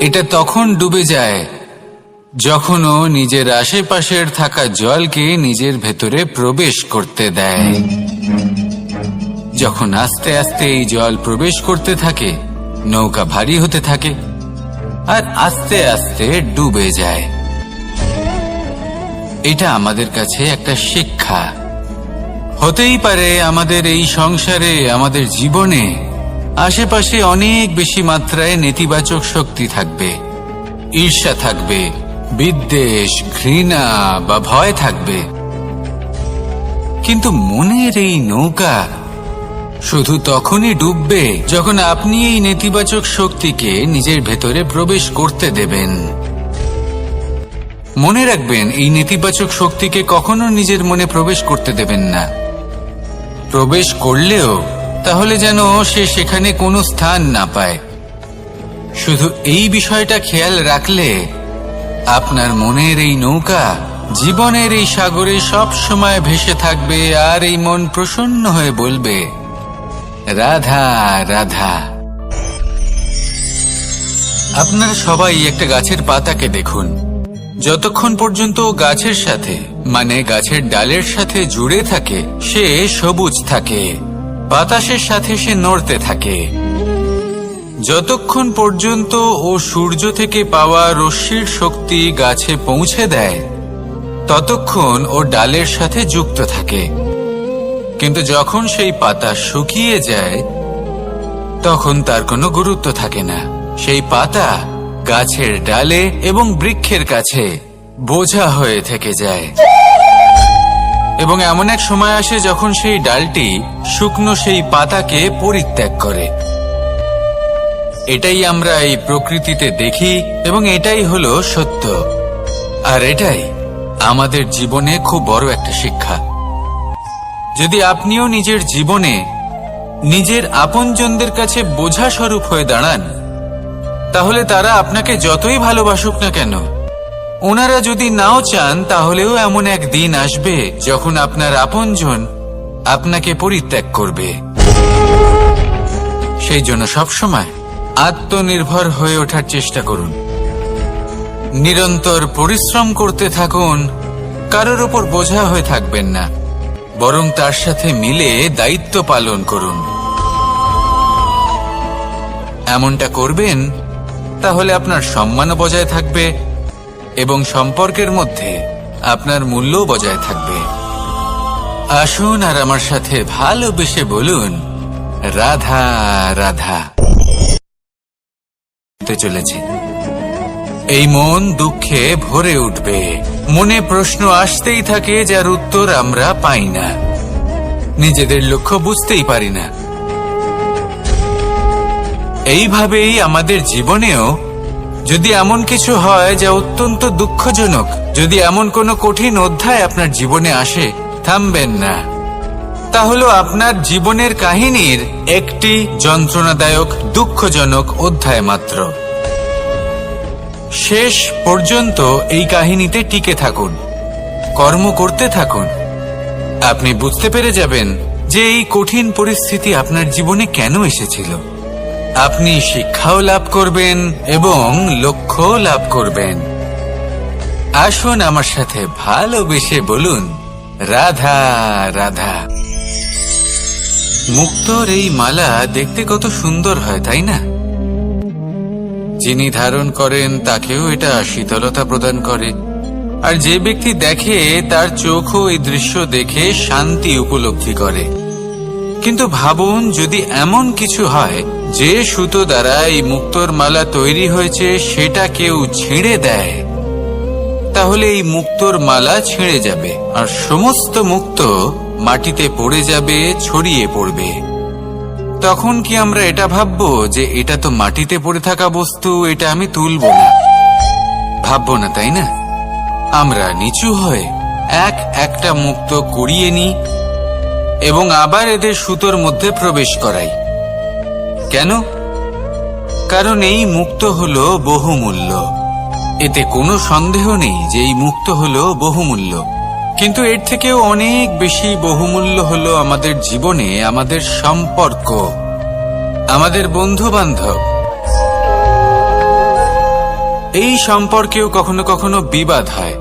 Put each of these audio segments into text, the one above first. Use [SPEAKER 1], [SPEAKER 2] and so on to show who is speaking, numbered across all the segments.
[SPEAKER 1] এটা তখন ডুবে যায়। যখন ও নিজের আশেপাশের থাকা জলকে নিজের ভেতরে প্রবেশ করতে দেয়। যখন আস্তে আস্তে এই জল প্রবেশ করতে থাকে, নৌকা ভারী হতে থাকে, আর আস্তে আস্তে ডুবে যায়। এটা আমাদের কাছে একটা শিক্ষা। হতেই পারে আমাদের এই সংসারে, আমাদের জীবনে আশেপাশে অনেক বেশি মাত্রায় নেতিবাচক শক্তি থাকবে, ঈর্ষা থাকবে, বিদ্বেষ, ঘৃণা বা ভয় থাকবে। কিন্তু মনের এই নৌকা শুধু তখনই ডুববে যখন আপনি এই নেতিবাচক শক্তিকে নিজের ভেতরে প্রবেশ করতে দেবেন। মনে রাখবেন, এই নেতিবাচক শক্তিকে কখনো নিজের মনে প্রবেশ করতে দেবেন না। প্রবেশ করলেও তাহলে যেন সে সেখানে কোনো স্থান না পায়। শুধু এই বিষয়টা খেয়াল রাখলে আপনার মনের এই নৌকা জীবনের এই সাগরে সব সময় ভেসে থাকবে আর এই মন প্রসন্ন হয়ে বলবে, রাধা রাধা। আপনারা সবাই একটা গাছের পাতাকে দেখুন। যতক্ষণ পর্যন্ত গাছের সাথে মানে গাছের ডালের সাথে জুড়ে থাকে, সে সবুজ থাকে। বাতাসের সাথে সে নড়তে থাকে। যতক্ষণ পর্যন্ত ও সূর্য থেকে পাওয়া রশ্মির শক্তি গাছে পৌঁছে দেয়, ততক্ষণ ও ডালের সাথে যুক্ত থাকে। কিন্তু যখন সেই পাতা শুকিয়ে যায়, তখন তার কোনো গুরুত্ব থাকে না। সেই পাতা গাছের ডালে এবং বৃক্ষের কাছে বোঝা হয়ে থেকে যায়। এবং এমন এক সময় আসে যখন সেই ডালটি শুকনো সেই পাতাকে পরিত্যাগ করে। এটাই আমরা এই প্রকৃতিতে দেখি এবং এটাই হলো সত্য। আর এটাই আমাদের জীবনে খুব বড় একটা শিক্ষা। যদি আপনিও নিজের জীবনে নিজের আপনজনদের কাছে বোঝা স্বরূপ হয়ে দাঁড়ান, তাহলে তারা আপনাকে যতই ভালোবাসুক না কেন ওনারা যদি নাও চান, তাহলেও এমন এক দিন আসবে যখন আপনার আপনজন আপনাকে পরিত্যাগ করবে। সেই জন্য সবসময় আত্মনির্ভর হয়ে ওঠার চেষ্টা করুন। নিরন্তর পরিশ্রম করতে থাকুন, কারোর ওপর বোঝা হয়ে থাকবেন না, বরং তার সাথে মিলে দায়িত্ব পালন করুন। এমনটা করবেন, তাহলে আপনার সম্মানও বজায় থাকবে এবং সম্পর্কের মধ্যে আপনার মূল্য বজায় থাকবে। আসুন আর আমার সাথে ভালোবেসে বলুন, রাধা রাধা। চলেছে। এই মন দুঃখে ভরে উঠবে। মনে প্রশ্ন আসতেই থাকে, যার উত্তর আমরা পাই না। নিজেদের লক্ষ্য বুঝতেই পারি না। এইভাবেই আমাদের জীবনেও যদি এমন কিছু হয় যা অত্যন্ত দুঃখজনক, যদি এমন কোনো কঠিন অধ্যায় আপনার জীবনে আসে, থামবেন না। তা হলো আপনার জীবনের কাহিনীর একটি যন্ত্রণাদায়ক, দুঃখজনক অধ্যায় মাত্র। শেষ পর্যন্ত এই কাহিনীতে টিকে থাকুন, কর্ম করতে থাকুন। আপনি বুঝতে পেরে যাবেন যে এই কঠিন পরিস্থিতি আপনার জীবনে কেন এসেছিল। আপনি শিক্ষাও লাভ করবেন এবং লক্ষ্য লাভ করবেন। আসুন আমার সাথে ভালোবেসে বলুন, রাধা রাধা। মুক্তর এই মালা দেখতে কত সুন্দর হয়, তাই না? যিনি ধারণ করেন তাকেও এটা শীতলতা প্রদান করে। আর যে ব্যক্তি দেখে, তার চোখও এই দৃশ্য দেখে শান্তি উপলব্ধি করে। কিন্তু ভাবুন, যদি এমন কিছু হয়, যে সুতো দ্বারা এই মুক্তোর মালা তৈরি হয়েছে, সেটা কেউ ছিঁড়ে দেয়। তাহলে এই মুক্তোর মালা ছিঁড়ে যাবে, আর সমস্ত মুক্ত মাটিতে পড়ে যাবে, ছড়িয়ে পড়বে। তখন কি আমরা এটা ভাববো, যে এটা তো মাটিতে পড়ে থাকা বস্তু, এটা আমি তুলবো না? ভাববো না, তাই না? আমরা নিচু হয়ে এক একটা মুক্ত কুড়িয়ে নিই এবং আবার এদের সুতোর মধ্যে প্রবেশ করাই। কেন? কারণ এই মুক্ত হল বহুমূল্য। এতে কোনো সন্দেহ নেই যে এই মুক্ত হল বহুমূল্য। কিন্তু এর থেকেও অনেক বেশি বহুমূল্য হলো আমাদের জীবনে আমাদের সম্পর্ক, আমাদের বন্ধু বান্ধব এই সম্পর্কেও কখনো কখনো বিবাদ হয়,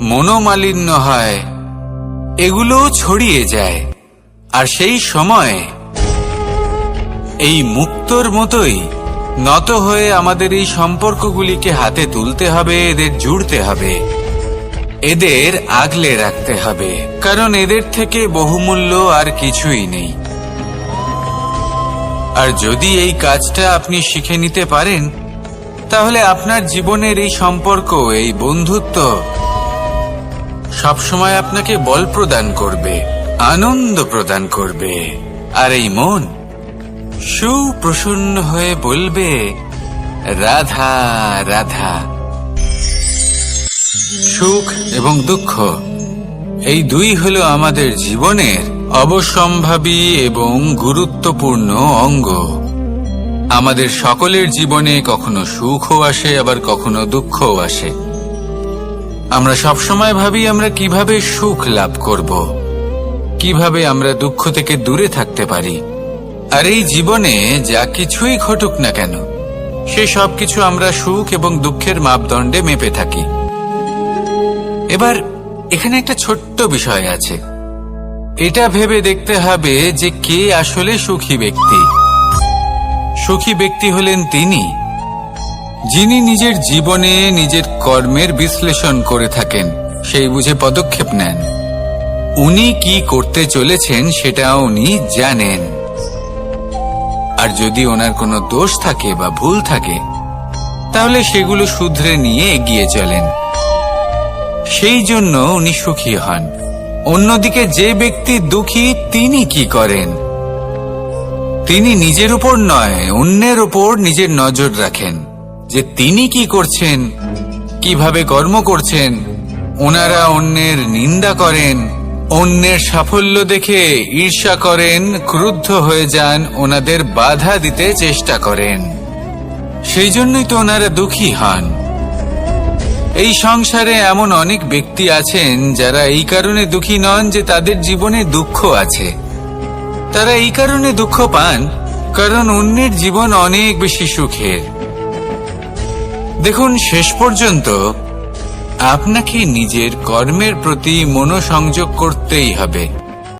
[SPEAKER 1] মনোমালিন্য হয় এগুলোও ছড়িয়ে যায়। আর সেই সময় এই মুক্তর মতোই নত হয়ে আমাদের এই সম্পর্কগুলিকে হাতে তুলতে হবে, এদের জুড়তে হবে। এদের আগলে রাখতে হবে, কারণ এদের থেকে বহুমূল্য আর কিছুই নেই। আর যদি এই কাজটা আপনি শিখে নিতে পারেন, তাহলে আপনার জীবনের এই সম্পর্ক, এই বন্ধুত্ব সবসময় আপনাকে বল প্রদান করবে, আনন্দ প্রদান করবে, আর এই মন সুপ্রসন্ন হয়ে বলবে, রাধা রাধা। সুখ এবং দুঃখ, এই দুই হলো আমাদের জীবনের অবসম্ভাবী এবং গুরুত্বপূর্ণ অঙ্গ। আমাদের সকলের জীবনে কখনো সুখও আসে, আবার কখনো দুঃখও আসে। আমরা সবসময় ভাবি আমরা কীভাবে সুখ লাভ করব, কীভাবে আমরা দুঃখ থেকে দূরে থাকতে পারি। আর এই জীবনে যা কিছুই ঘটুক না কেন, সে সব কিছু আমরা সুখ এবং দুঃখের মাপদণ্ডে মেপে থাকি। এবার, এখানে একটা ছোট্ট বিষয় আছে। এটা ভেবে দেখতে হবে যে কে আসলে সুখী ব্যক্তি। সুখী ব্যক্তি হলেন তিনি। যিনি নিজের জীবনে নিজের কর্মের বিশ্লেষণ করে থাকেন, সেই বুঝে পদক্ষেপ নেন। উনি কি করতে চলেছেন সেটা উনি জানেন। আর যদি ওনার কোনো দোষ থাকে বা ভুল থাকে, তাহলে সেগুলো শুধরে নিয়ে এগিয়ে চলেন। সেই জন্য উনি সুখী হন। অন্যদিকে যে ব্যক্তি দুঃখী, তিনি কি করেন? তিনি নিজের উপর নয়, অন্যের উপর নিজের নজর রাখেন। যে তিনি কি করছেন, কীভাবে কর্ম করছেন, ওনারা অন্যের নিন্দা করেন, অন্যের সাফল্য দেখে ঈর্ষা করেন, ক্রুদ্ধ হয়ে যান, ওনাদের বাধা দিতে চেষ্টা করেন। সেই জন্যই তো ওনারা দুঃখী হন। এই সংসারে এমন অনেক ব্যক্তি আছেন যারা এই কারণে দুঃখী নন যে তাদের জীবনে দুঃখ আছে। তারা এই কারণে দুঃখ পান, কারণ অন্যের জীবন অনেক বেশি সুখের। দেখুন শেষ পর্যন্ত আপনাকে নিজের কর্মের প্রতি মনোসংযোগ করতেই হবে।